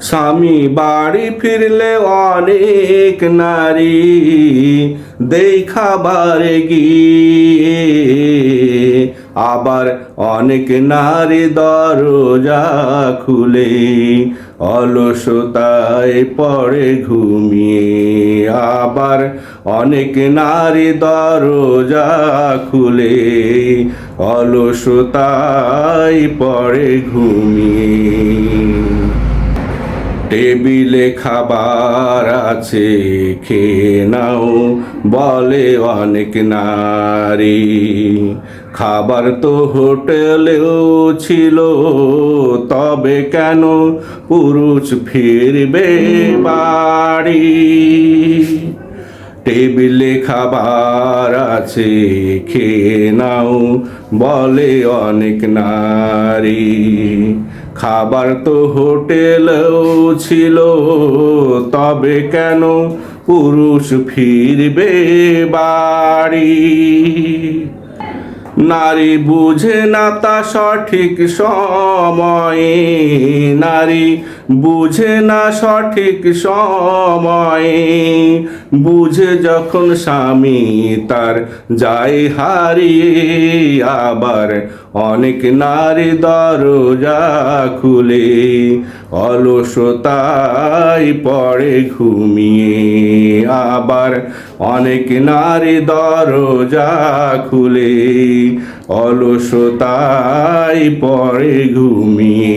স্বামী বাড়ি ফিরলে অনেক নারী দেখাবারে গিয়ে, আবার অনেক নারী দরজা খুলে অলসতায় পড়ে ঘুমিয়ে, আবার অনেক নারী দরজা খুলে অলসতায় পড়ে ঘুমিয়ে। টেবিলে খাবার আছে, খেয়ে নাও, বলে অনেক নারী। খাবার তো হোটেলেও ছিল, তবে কেন পুরুষ ফিরবে বাড়ি? টেবিলে খাবার আছে, খেয়ে নাও, বলে অনেক নারী। খাবার তো হোটেলেও ছিল, তবে কেন পুরুষ ফিরবে বাড়ি? নারী বুঝে না তা সঠিক সময়ে। নারী বুঝে না সঠিক সময়ে। বুঝে যখন স্বামী তার যায় হারিয়ে আবার অনেক নারী দরজা খুলে অলসতায় পড়ে ঘুমিয়ে। আবার অনেক নারী দরজা খুলে অলসতায় পড়ে ঘুমিয়ে।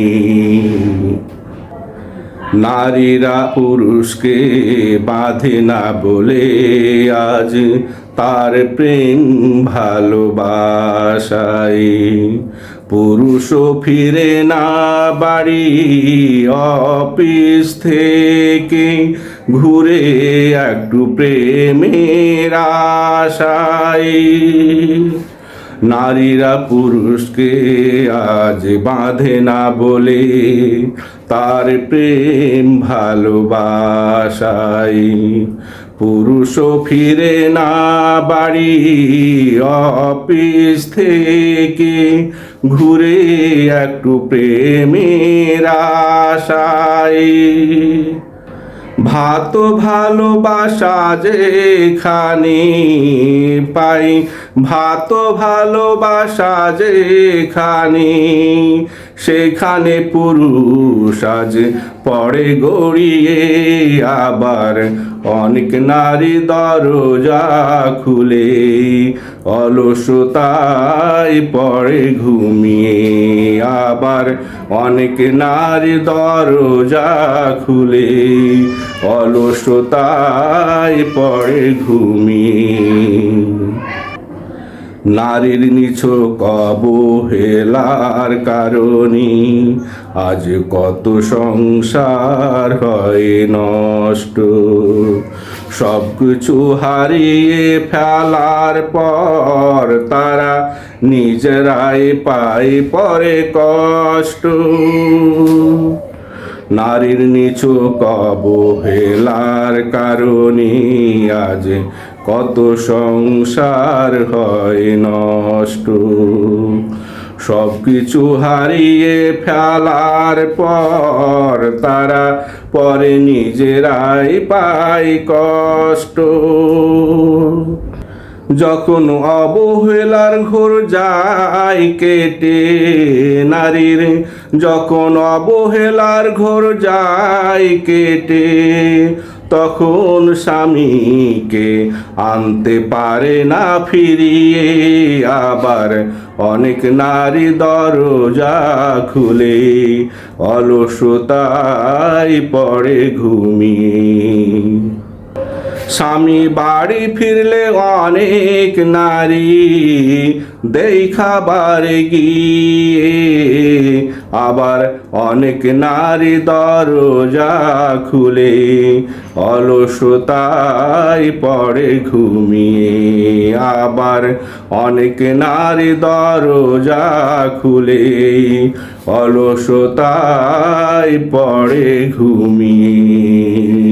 নারীরা পুরুষকে বাঁধে না বলে আজ তার প্রেম ভালোবাসায়। পুরুষও ফিরে না বাড়ি, অফিস থেকে ঘুরে একটু প্রেমের আশায়। নারীরা পুরুষকে আজ বাঁধে না বলে তার প্রেম ভালোবাসাই। পুরুষও ফিরে না বাড়ি অফিস থেকে, ঘুরে একটু প্রেমের আশায়। ভাত ভালোবাসা যেখানে পাই। ভাত ভালোবাসা যেখানে সেখানে পুরুষ আজ পড়ে গড়িয়ে, আবার অনেক নারী দরজা খুলে অলসতায় পড়ে ঘুমিয়ে, আবার অনেক নারী দরজা খুলে অলসতায় পড়ে ঘুমিয়ে। নারীর নিছক অবহেলার কারণে। আজ কত সংসার হয় নষ্ট। সব কিছু হারিয়ে ফেলার পর তারা নিজেরাই পায় পরে কষ্ট। নারীর নিছক অবহেলার কারণে। আজ কত সংসার হয় নষ্ট। সব কিছু হারিয়ে ফেলার পর তারা পরে নিজেরাই পায় কষ্ট। যখন অবহেলার ঘোর যায় কেটে নারীর, যখন অবহেলার ঘোর যায় কেটে তখন স্বামীকে আনতে পারে না ফিরিয়ে আবার অনেক নারী দরজা খুলে অলসতায় পড়ে ঘুমিয়ে। স্বামী বাড়ি ফিরলে অনেক নারী দেখাবার গিয়ে আবার অনেক নারী দরজা খুলে অলসতায় পড়ে ঘুমিয়ে আবার অনেক নারী দরজা খুলে অলসতায় পড়ে ঘুমিয়ে